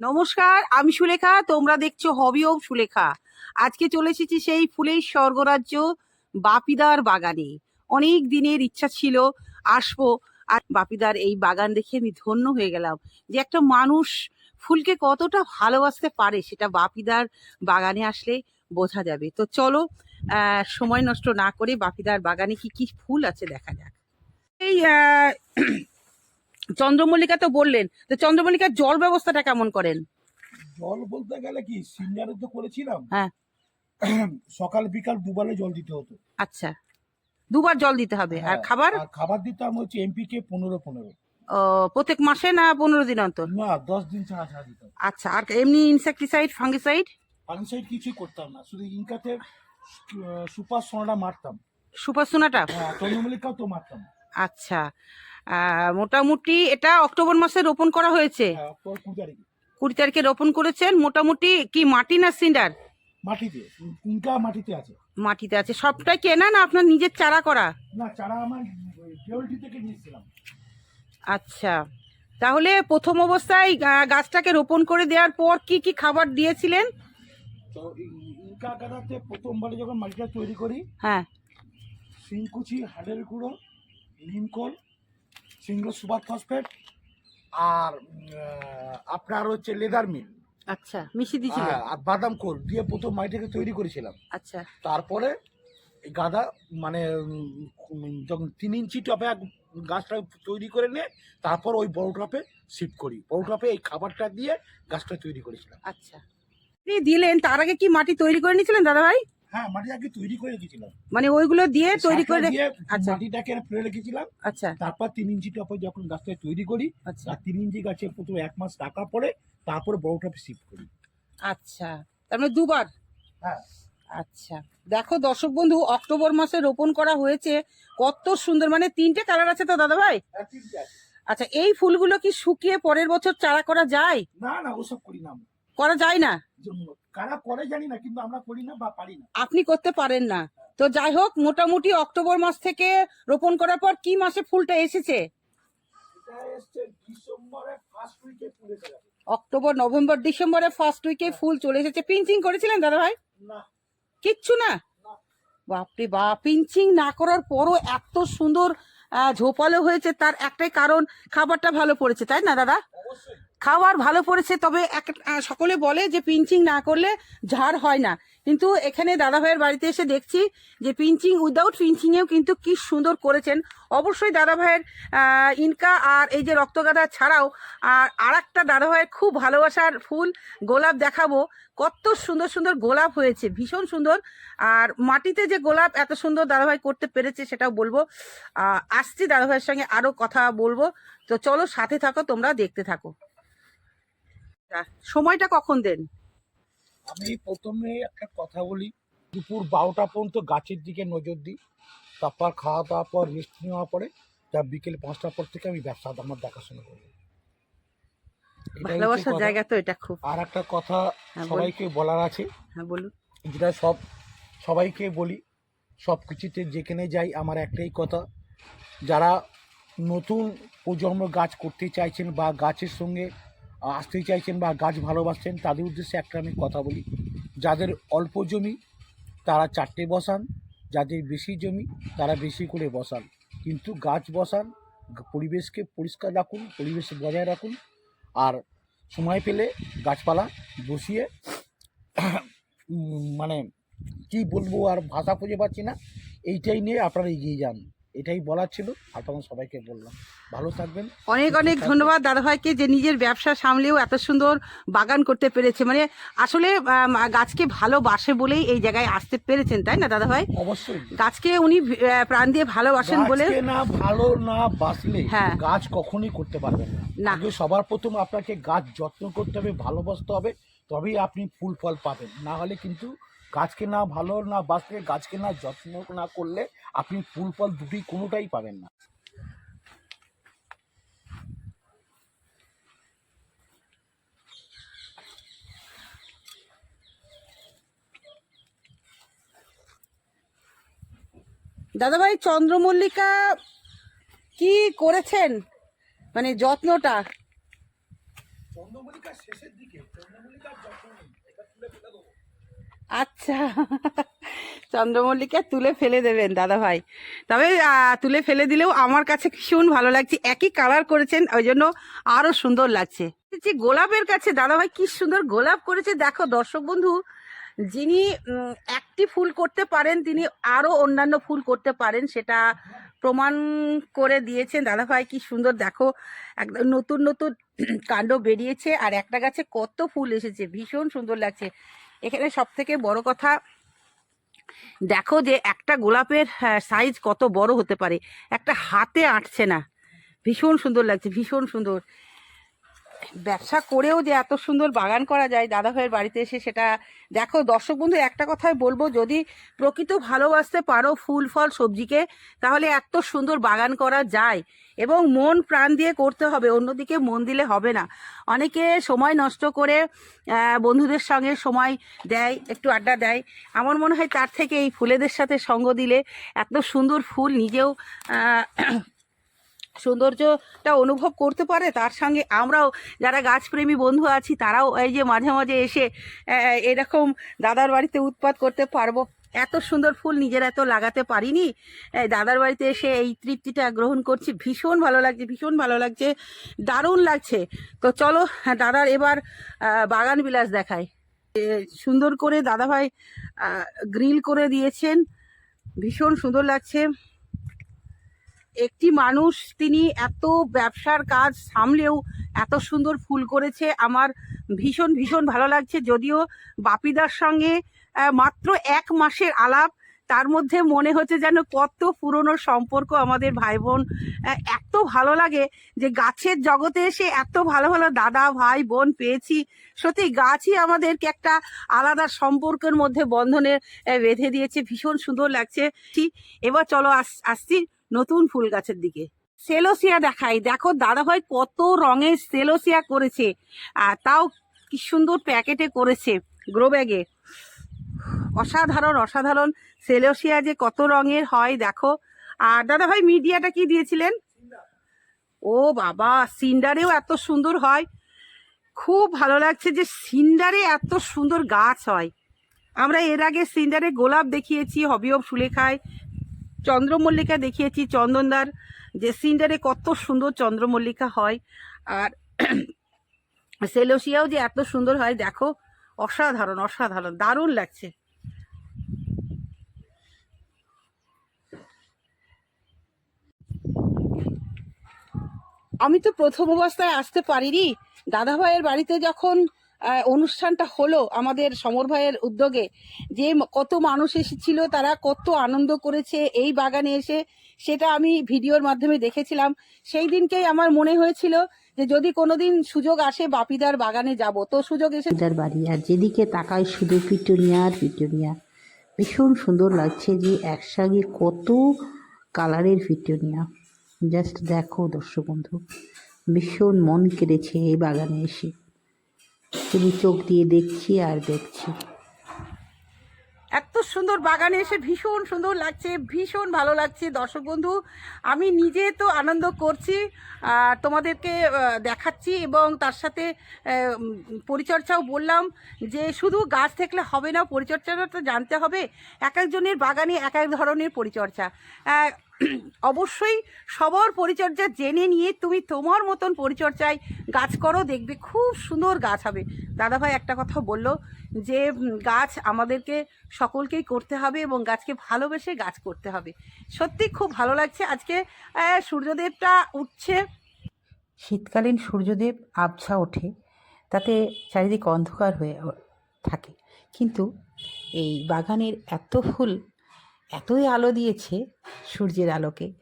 নমস্কার, আমি সুলেখা, তোমরা দেখছ হবি অফ সুলেখা। আজকে চলে এসেছি সেই ফুলের স্বর্গরাজ্য বাপিদার বাগানে। অনেক দিনের ইচ্ছা ছিল, আসব। আর বাপিদার এই বাগান দেখে আমি ধন্য হয়ে গেলাম যে একটা মানুষ ফুলকে কতটা ভালোবাসতে পারে, সেটা বাপিদার বাগানে আসলে বোঝা যাবে। তো চলো সময় নষ্ট না করে বাপিদার বাগানে কি কি ফুল আছে দেখা যাক। এই চন্দ্রমল্লিকা তো বললেন তো চন্দ্রমল্লিকার জল ব্যবস্থাটা কেমন করেন? জল বলতে গেলে কি সিনিয়ারে তো করেছিলাম। হ্যাঁ। সকাল বিকাল দুবারে জল দিতে হতো। আচ্ছা। দুবার জল দিতে হবে আর হ্যাঁ, খাবার? আর খাবার দিতাম হচ্ছে এমপিকে পনেরো পনেরো। প্রত্যেক মাসে না পনেরো দিন অন্তর? না দশ দিন ছাড়া ছাড়া দিতাম আচ্ছা আর এমনি ইনসেকটিসাইড ফাঙ্গিসাইড ফাংসাইড কিছুই করতাম না শুধু ইনকাতে সুপার সোনাটা মারতাম। সুপারসোনাটা হ্যাঁ চন্দ্রমল্লিকাও তো মারতাম। আচ্ছা। মোটামুটি এটা অক্টোবর মাসে রোপণ করা হয়েছে। হ্যাঁ, কুড়ি তারিখে। রোপণ করেছেন। মোটামুটি কি মাটি না সিন্ডার? মাটিতে ইনকা মাটিতে আছে। মাটিতে আছে। সবটাই কেনা না আপনার নিজের চারা করা? না চারা আমার কেওলটি থেকে নিয়েছিলাম। আচ্ছা। তাহলে প্রথম অবস্থায় গাছটাকে রোপণ করে দেওয়ার পর কি কি খাবার দিয়েছিলেন? তো ইনকা গাদাতে প্রথমবারে যখন মাটিটা তৈরি করি হ্যাঁ। শিংকুচি হাড়ের গুঁড়ো নিমকল সিঙ্গল সুপার ফসফেট আর আপনার হচ্ছে লেদার মিল। আচ্ছা মিশি দিয়েছিলেন? আর বাদাম খোল দিয়ে প্রথম মাটিটাকে তৈরি করেছিলাম। আচ্ছা। তারপরে এই গাদা মানে যখন তিন ইঞ্চি টপে এক গাছটা তৈরি করে নিয়ে তারপর ওই বড় টপে শিফট করি। বড় টপে এই খাবারটা দিয়ে গাছটা তৈরি করেছিলাম। আচ্ছা। দিলেন তার আগে কি মাটি তৈরি করে নিয়েছিলেন দাদা ভাই হ্যাঁ মাটি আগে তৈরি করে রেখেছিলাম। মানে ওইগুলো দিয়ে তৈরি করে আচ্ছা। মাটিটাকে ফেলে রেখেছিলাম। আচ্ছা। তারপর তিন ইঞ্চি টপে যখন গাছটা তৈরি করি আচ্ছা। আর তিন ইঞ্চি গাছে প্রথমে এক মাস টাকা পড়ে তারপরে বড় টপে শিফট করি। আচ্ছা। তার মানে দুবার? হ্যাঁ। আচ্ছা। দেখো দর্শক বন্ধু অক্টোবর মাসে রোপণ করা হয়েছে কত সুন্দর মানে তিনটে কালার আছে তো দাদা ভাই? আছে। আচ্ছা এই ফুলগুলো কি শুকিয়ে পরের বছর চারা করা যায়? না না ওসব করি না করা যায় না? জন্য- কারা করে জানি না কিন্তু আমরা করি না বা পারি না। আপনি করতে পারেন না। তো যাই হোক মোটামুটি অক্টোবর মাস থেকে রোপণ করার পর কি মাসে ফুলটা এসেছে? অক্টোবর নভেম্বর ডিসেম্বরে ফার্স্ট উইকে ফুল চলে এসেছে। পিঞ্চিং করেছিলেন দাদা ভাই? কিচ্ছু না। বাপরে বাপ পিঞ্চিং না করার পরও এত সুন্দর ঝোপালো হয়েছে। তার একটাই কারণ খাবারটা ভালো পড়েছে তাই না দাদা? খাবার ভালো পড়েছে তবে এক সকলে বলে যে পিঞ্চিং না করলে ঝাড় হয় না। কিন্তু এখানে দাদা ভাইয়ের বাড়িতে এসে দেখছি যে পিঞ্চিং উইদাউট পিঞ্চিংয়েও কিন্তু কি সুন্দর করেছেন। অবশ্যই দাদা ভাইয়ের আহ, ইনকা আর এই যে রক্তগাদা ছাড়াও আর আর একটা দাদা ভাইয়ের খুব ভালোবাসার ফুল গোলাপ দেখাবো। কত সুন্দর সুন্দর গোলাপ হয়েছে ভীষণ সুন্দর। আর মাটিতে যে গোলাপ এত সুন্দর দাদাভাই করতে পেরেছে সেটাও বলব। আসছি দাদাভাইয়ের সঙ্গে আরও কথা বলব। তো চলো সাথে থাকো তোমরা দেখতে থাকো। সময়টা কখন দেন? আমি প্রথমে একটা কথা বলি। দুপুর বারোটা পর্যন্ত গাছের দিকে নজর দিই। তারপর খাওয়া দাওয়ার পর রেস্ট নেওয়ার পরে যা বিকেল পাঁচটার পর থেকে আমি ব্যবসা আমার দেখাশোনা করি। ভালোবাসার জায়গা তো এটা খুব। আর একটা কথা হ্যাঁ, সবাইকে বলার আছে। হ্যাঁ বলুন। যেটা সব সবাইকে বলি সব কিছুতে যেখানে যাই আমার একটাই কথা। যারা নতুন প্রজন্ম গাছ করতে চাইছেন বা গাছের সঙ্গে আসতে চাইছেন বা গাছ ভালোবাসছেন, তাদের উদ্দেশ্যে একটা আমি কথা বলি। যাদের অল্প জমি, তারা চারটে বসান। যাদের বেশি জমি, তারা বেশি করে বসান। কিন্তু গাছ বসান, পরিবেশকে পরিষ্কার রাখুন পরিবেশ বজায় রাখুন। আর সময় পেলে গাছপালা বসিয়ে মানে কি বলব আর ভাষা খুঁজে পাচ্ছি না, এইটাই নিয়ে আপনারা এগিয়ে যান। এটাই বলার ছিল। আর তখন সবাইকে বললাম ভালো থাকবেন। অনেক অনেক ধন্যবাদ দাদাভাইকে যে নিজের ব্যবসা সামলেও এত সুন্দর বাগান করতে পেরেছে। মানে আসলে গাছকে ভালোবাসে বলেই এই জায়গায় আসতে পেরেছেন তাই না দাদাভাই? অবশ্যই। গাছকে উনি প্রাণ দিয়ে ভালোবাসেন বলে না ভালো না বাসলে হ্যাঁ। গাছ কখনই করতে পারবেন না। না। সবার প্রথম আপনাকে গাছ যত্ন করতে হবে ভালোবাসতে হবে তবেই আপনি ফুল ফল পাবেন। না হলে কিন্তু গাছকে না ভালো না বাসলে গাছকে না যত্ন না করলে আপনি ফুল ফল দুটি কোনোটাই পাবেন না। দাদাভাই চন্দ্রমল্লিকা কি করেছেন? মানে যত্নটা? চন্দ্রমল্লিকার শেষের দিকে আচ্ছা। চন্দ্রমল্লিকা তুলে ফেলে দেবেন দাদা ভাই তবে তুলে ফেলে দিলেও আমার কাছে ভীষণ ভালো লাগছে। একই কালার করেছেন, ওই জন্য আরও সুন্দর লাগছে। যে গোলাপের কাছে দাদা ভাই কি সুন্দর গোলাপ করেছে। দেখো দর্শক বন্ধু, যিনি একটি ফুল করতে পারেন, তিনি আরও অন্যান্য ফুল করতে পারেন, সেটা প্রমাণ করে দিয়েছেন। দাদা ভাই কি সুন্দর, দেখো, একদম নতুন নতুন কাণ্ড বেরিয়েছে। আর একটা গাছে কত ফুল এসেছে, ভীষণ সুন্দর লাগছে। এখানে সব থেকে বড় কথা, দেখো যে একটা গোলাপের সাইজ কত বড় হতে পারে। একটা হাতে আঁটছে না। ভীষণ সুন্দর লাগছে, ভীষণ সুন্দর। ব্যবসা করেও যে এত সুন্দর বাগান করা যায় দাদা ভাইয়ের বাড়িতে এসে সেটা, দেখো দর্শক বন্ধু, একটা কথাই বলব, যদি প্রকৃত ভালোবাসতে পারো ফুল, ফল, সবজিকে, তাহলে এত সুন্দর বাগান করা যায়। এবং মন প্রাণ দিয়ে করতে হবে, অন্যদিকে মন দিলে হবে না। অনেকে সময় নষ্ট করে বন্ধুদের সঙ্গে সময় দেয়, একটু আড্ডা দেয়। আমার মনে হয় তার থেকে এই ফুলেদের সাথে সঙ্গ দিলে এত সুন্দর ফুল নিজেও সৌন্দর্যটা অনুভব করতে পারে। তার সঙ্গে আমরাও যারা গাছপ্রেমী বন্ধু আছি, তারাও এই যে মাঝে মাঝে এসে এরকম দাদার বাড়িতে উৎপাত করতে পারব। এত সুন্দর ফুল নিজের এত লাগাতে পারিনি। দাদার বাড়িতে এসে এই তৃপ্তিটা গ্রহণ করছি। ভীষণ ভালো লাগছে, ভীষণ ভালো লাগছে। দারুণ লাগছে। তো চলো দাদার এবার বাগান বিলাস দেখায় সুন্দর করে দাদাভাই গ্রিল করে দিয়েছেন। ভীষণ সুন্দর লাগছে। একটি মানুষ তিনি এত ব্যবসার কাজ সামলেও এত সুন্দর ফুল করেছে। আমার ভীষণ ভীষণ ভালো লাগছে। যদিও বাপিদার সঙ্গে মাত্র এক মাসের আলাপ। তার মধ্যে মনে হচ্ছে যেন কত পুরনো সম্পর্ক আমাদের ভাই বোন এত ভালো লাগে যে গাছের জগতে এসে এত ভালো ভালো দাদা, ভাই, বোন পেয়েছি। সত্যি গাছই আমাদেরকে একটা আলাদা সম্পর্কের মধ্যে বন্ধনে বেঁধে দিয়েছে। ভীষণ সুন্দর লাগছে। এবার চলো আস- আসছি নতুন ফুল গাছের দিকে। সেলোসিয়া দেখাই। দেখো দাদাভাই কত রঙের সেলোসিয়া করেছে। আর তাও কি সুন্দর প্যাকেটে করেছে গ্রো ব্যাগে। অসাধারণ অসাধারণ। সেলোসিয়া যে কত রঙের হয়, দেখো। আর দাদাভাই, মিডিয়াটা কি দিয়েছিলেন? ও বাবা, সিন্ডারেও এত সুন্দর হয়। খুব ভালো লাগছে যে সিন্ডারে এত সুন্দর গাছ হয়। আমরা এর আগে সিন্ডারে গোলাপ দেখিয়েছি হবি অফ সুলেখায়, চন্দ্রমল্লিকা দেখিয়েছি, চন্দনদার, যে সিন্ডারে কত সুন্দর চন্দ্রমল্লিকা হয়। আর সেলোসিয়াও যে এত সুন্দর হয়, দেখো। অসাধারণ অসাধারণ, দারুণ লাগছে। আমি তো প্রথম অবস্থায় আসতে পারিনি। দাদা ভাইয়ের বাড়িতে যখন অনুষ্ঠানটা হলো আমাদের সমর ভাইয়ের উদ্যোগে, যে কত মানুষ এসেছিল, তারা কত আনন্দ করেছে, এই বাগানে এসে, সেটা আমি ভিডিওর মাধ্যমে দেখেছিলাম। সেই দিনকেই আমার মনে হয়েছিল যে যদি কোনোদিন সুযোগ আসে, বাপিদার বাগানে যাব। তো সুযোগ এসে পিতার বাড়ি, আর যেদিকে তাকায় শুধু পিটুনিয়া আর পিটুনিয়া। ভীষণ সুন্দর লাগছে যে একসঙ্গে কত কালারের পিটুনিয়া। জাস্ট দেখো দর্শক বন্ধু ভীষণ মন কেড়েছে এই বাগানে এসে। শুধু চোখ দিয়ে দেখছি আর দেখছি। এত সুন্দর বাগানে এসে ভীষণ সুন্দর লাগছে ভীষণ ভালো লাগছে। দর্শক বন্ধু আমি নিজে তো আনন্দ করছি আর তোমাদেরকে দেখাচ্ছি এবং তার সাথে পরিচর্চাও বললাম যে শুধু গাছ থাকলে হবে না পরিচর্যাটা তো জানতে হবে। এক একজনের বাগানে এক এক ধরনের পরিচর্যা। আহ, অবশ্যই সবার পরিচর্যা জেনে নিয়ে তুমি তোমার মতন পরিচর্যায় গাছ করো, দেখবে খুব সুন্দর গাছ হবে। দাদাভাই একটা কথা বলল যে গাছ আমাদেরকে সকলকেই করতে হবে এবং গাছকে ভালোবেসে গাছ করতে হবে। সত্যি খুব ভালো লাগছে। আজকে সূর্যদেবটা উঠছে। শীতকালীন সূর্যদেব আবছা ওঠে, তাতে চারিদিক অন্ধকার হয়ে থাকে। কিন্তু এই বাগানের এত ফুল এতই আলো দিয়েছে সূর্যের আলোকে।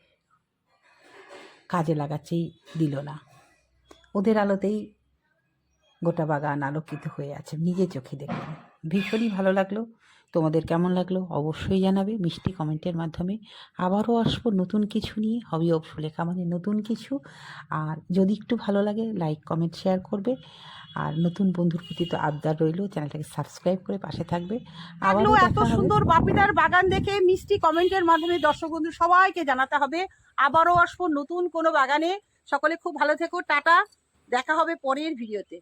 কাজে লাগাচ্ছেই দিল না। ওদের আলোতেই গোটা বাগান আলোকিত হয়ে আছে। নিজে চোখে দেখলাম। ভীষণই ভালো লাগল। তোমাদের কেমন লাগল অবশ্যই জানাবে মিষ্টি কমেন্টের মাধ্যমে। আবারও আসব নতুন কিছু নিয়ে হবি অফ সুলেখা মানে নতুন কিছু। আর যদি একটু ভালো লাগে লাইক কমেন্ট শেয়ার করবে। আর নতুন বন্ধুর প্রতি তো আবদার রইল চ্যানেলটাকে সাবস্ক্রাইব করে পাশে থাকবে। আবারও এত সুন্দর বাপিদার বাগান দেখে মিষ্টি কমেন্টের মাধ্যমে দর্শক বন্ধু সবাইকে জানাতে হবে। আবারও আসব নতুন কোনো বাগানে। সকলে খুব ভালো থেকো টাটা। দেখা হবে পরের ভিডিওতে।